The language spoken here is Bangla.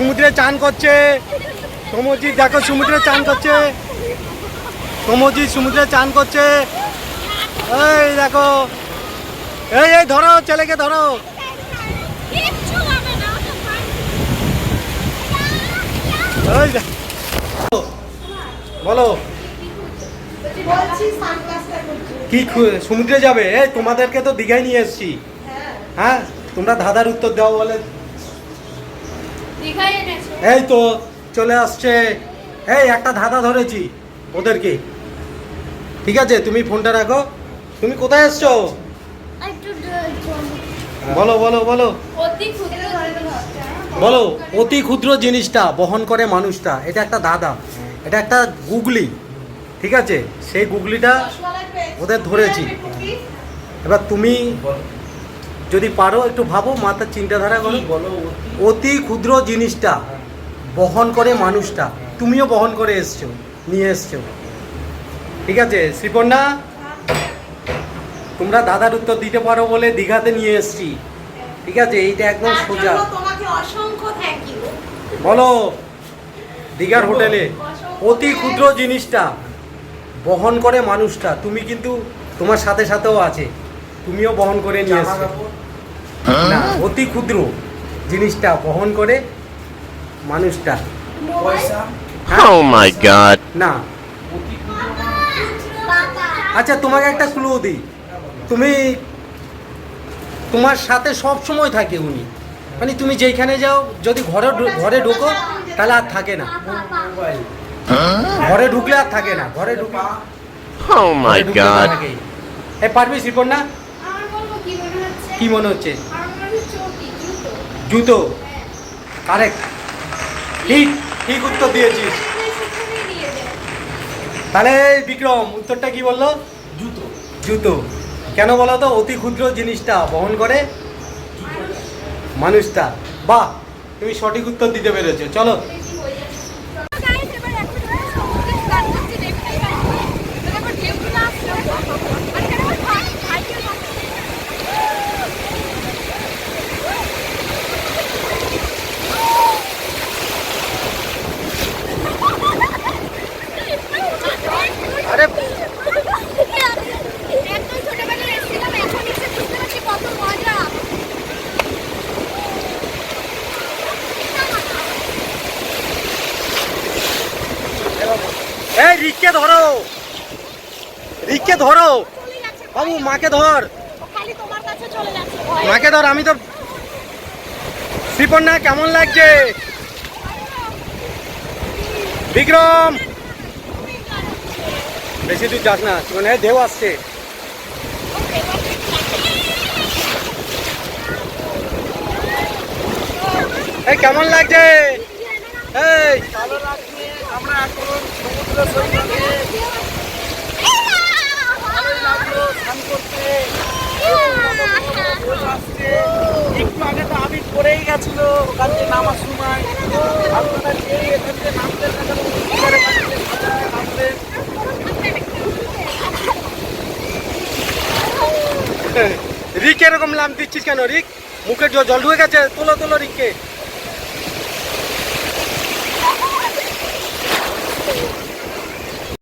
সমুদ্রে চান করছে। সমুদ্রিক দেখো সমুদ্রে চান করছে। সমুদ্রিক সমুদ্রে চান করছে। এই দেখো। এই এই ধরো ছেলেকে ধরো। বলো। কি সমুদ্রে যাবে? এই তোমাদেরকে তো দীঘায় নিয়ে এসেছি। হ্যাঁ। হ্যাঁ? তোমরা ধাঁধার উত্তর দাও বলে এই তো চলে আসছে। এই একটা ধাঁধা ধরেছি ওদেরকে। ঠিক আছে তুমি ফোনটা রাখো। তুমি কোথায় এসছো? বলো বলো বলো। বলো অতি ক্ষুদ্র জিনিসটা বহন করে মানুষটা। এটা একটা দাদা এটা একটা গুগলি। ঠিক আছে? সেই গুগলিটা ওদের ধরেছি। এবার তুমি যদি পারো একটু ভাবো মাথার চিন্তাধারা করো। অতি ক্ষুদ্র জিনিসটা বহন করে মানুষটা। তুমিও বহন করে এসছো নিয়ে এসছো। ঠিক আছে শ্রীপর্ণা তোমরা দাদার উত্তর দিতে পারো বলে দীঘাতে নিয়ে এসছি। ঠিক আছে এইটা একদম সোজা। বলো দীঘার হোটেলে। অতি ক্ষুদ্র জিনিসটা বহন করে মানুষটা। তুমি কিন্তু তোমার সাথে সাথেও আছে। তুমিও বহন করে নিয়ে এসছো। না অতি ক্ষুদ্র জিনিসটা বহন করে মানুষটা। হ্যাঁ? Oh. না। আচ্ছা তোমাকে একটা ক্লু দিই। তুমি তোমার সাথে সব সময় থাকে উনি। মানে তুমি যেখানে যাও যদি ঘরে ঢু- ঘরে ঢুকো তাহলে আর থাকে না। ঘরে ঢুকলে আর থাকে না। ঘরে ঢুকলে Oh ঢুকলে god. থাকেই। এ পারবি শ্রীপন না আমার বলব কি মনে হচ্ছে কি মনে হচ্ছে? জুতো। কারেক্ট ঠিক ঠিক উত্তর দিয়েছিস। তাহলে বিক্রম উত্তরটা কি বলল? জুতো। জুতো। কেন বলো তো? অতি ক্ষুদ্র জিনিসটা বহন করে মানুষটা। বাহ তুমি সঠিক উত্তর দিতে পেরেছ। চলো বেশি হয়ে যাচ্ছে গাইস এবার এখন আমরা সমুদ্রে স্নান করছি দেখতেই পাচ্ছি এবার ঢেউগুলো আসছে আর কেন ভাই ভাইকে আরে একদম ছোটবেলায় এসেছিলাম এখন এসে বুঝতে পারছি কত মজা এই রিককে ধরো। রিককে ধরো। বাবু, মাকে ধর। মাকে ধর, আমি তো শ্রীপর্ণা কেমন লাগছে? বিক্রম। বেশি দূর যাস না মানে ঢেউ আসছে। এই, কেমন লাগছে? এই। ভালো লাগছে আমরা এখন সমুদ্র স্নান করতে। একটু আগে তো আবির পড়েই গেছিল, ওখান থেকে নামার সময়। রিক এরকম লাম দিচ্ছিস কেন, রিক? মুখে জল ঢুকে গেছে, তোলো তোলো রিককে। Oh!